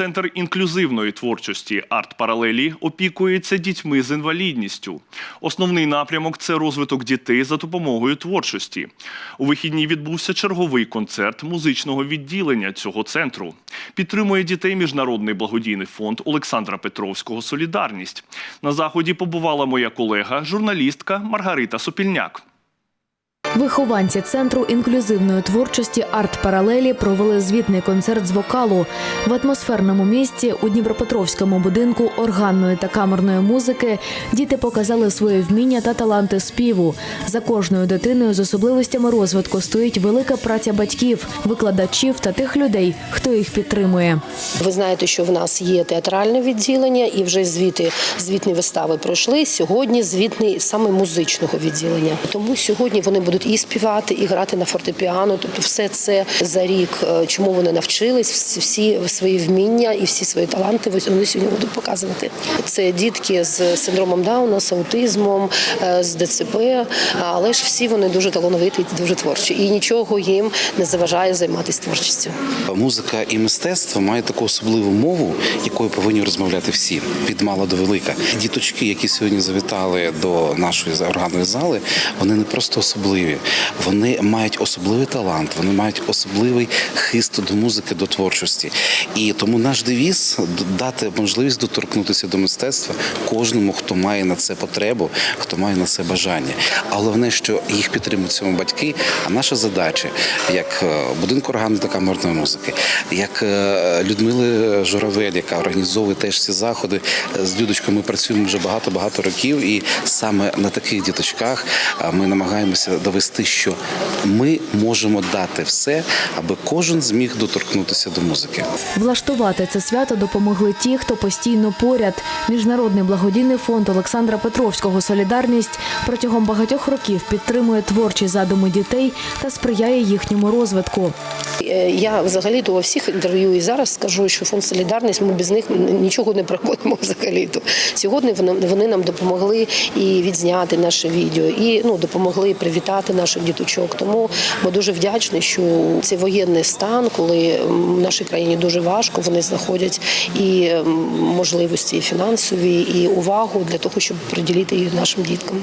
Центр інклюзивної творчості арт паралелі опікується дітьми з інвалідністю. Основний напрямок це розвиток дітей за допомогою творчості. У вихідні відбувся черговий концерт музичного відділення цього центру. Підтримує дітей міжнародний благодійний фонд Олександра Петровського Солідарність. На заході побувала моя колега, журналістка Маргарита Сопільняк. Вихованці центру інклюзивної творчості арт паралелі провели звітний концерт з вокалу в атмосферному місці у Дніпропетровському будинку органної та камерної музики. Діти показали свої вміння та таланти співу. За кожною дитиною з особливостями розвитку стоїть велика праця батьків, викладачів та тих людей, хто їх підтримує. Ви знаєте, що в нас є театральне відділення, і вже звіти звітні вистави пройшли. Сьогодні звітний саме музичного відділення. Тому сьогодні вони будуть і співати, і грати на фортепіано. Тобто, все це за рік, е, чому вони навчились, всі- свої вміння і всі свої таланти вони сьогодні будуть показувати. Це дітки з синдромом Дауна, з аутизмом, е, з ДЦП, але ж всі вони дуже талановиті, дуже творчі, і нічого їм не заважає займатися творчістю. Музика і мистецтво мають таку особливу мову, якою повинні розмовляти всі від мала до велика. Діточки, які сьогодні завітали до нашої органної зали, вони не просто особливі, вони мають особливий талант, вони мають особливий хист до музики, до творчості. І тому наш девіз дати можливість доторкнутися до мистецтва кожному, хто має на це потребу, хто має на це бажання. А головне, що їх підтримують цьому батьки. А наша задача, як е, будинку органної та камерної музики, як е, Людмили Журавель, яка організовує теж ці заходи е, з Людочкою. Ми працюємо вже багато багато років, і саме на таких діточках ми намагаємося довести, що ми можемо дати все, аби кожен зміг доторкнутися до музики. Влаштувати це свято допомогли ті, хто постійно поряд. Міжнародний благодійний фонд Олександра Петровського Солідарність протягом багатьох років підтримує творчі задуми дітей та сприяє їхньому розвитку. Е, Я взагалі то во всіх інтерв'ю і зараз скажу, що фонд Солідарність ми без них нічого не проходимо взагалі. То сьогодні вони нам допомогли і відзняти наше відео, і ну допомогли привітати наших діточок. Тому ми дуже вдячні, що цей воєнний стан, коли в нашій країні дуже важко, вони знаходять і можливості і фінансові, і увагу для того, щоб приділити їх нашим діткам.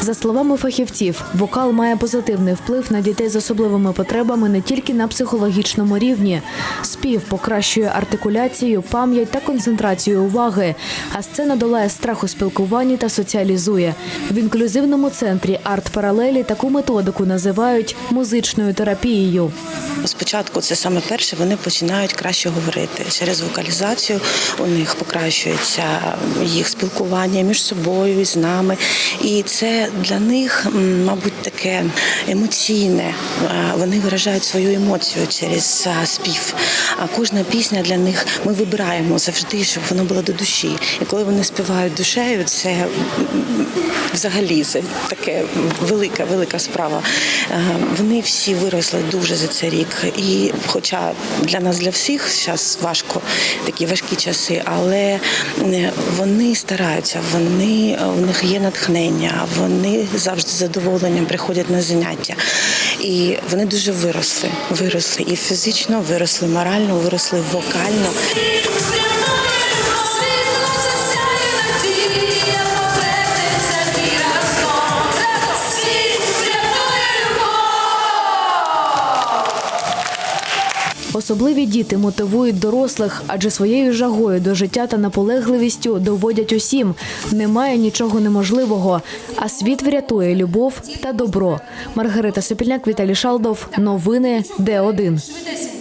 За словами фахівців, вокал має позитивний вплив на дітей з особливими потребами не тільки на психологічному рівні. Спів покращує артикуляцію, пам'ять та концентрацію уваги. А сцена долає страх у спілкуванні та соціалізує. В інклюзивному центрі арт-паралелі таку методику називають музичною терапією. Спочатку це саме перше, вони починають краще говорити. Через вокалізацію у них покращується їх спілкування між собою і з нами. І це для них, мабуть, таке емоційне. Е, Вони виражають свою емоцію через спів. А кожна пісня для них ми вибираємо завжди, щоб воно було до душі. І коли вони співають душею, це взагалі це таке велика, велика справа. Е, Вони всі виросли дуже за цей рік. І хоча для нас, для всіх, зараз важко, такі важкі часи, але е, вони стараються, вони в них є натхнення, вони завжди з задоволенням приходять на заняття. І вони дуже виросли. Виросли і фізично, виросли морально, виросли вокально. Особливі діти мотивують дорослих, адже своєю жагою до життя та наполегливістю доводять усім. Немає нічого неможливого, а світ врятує любов та добро. Маргарита Сопільняк, Віталій Шалдов. Новини Д1.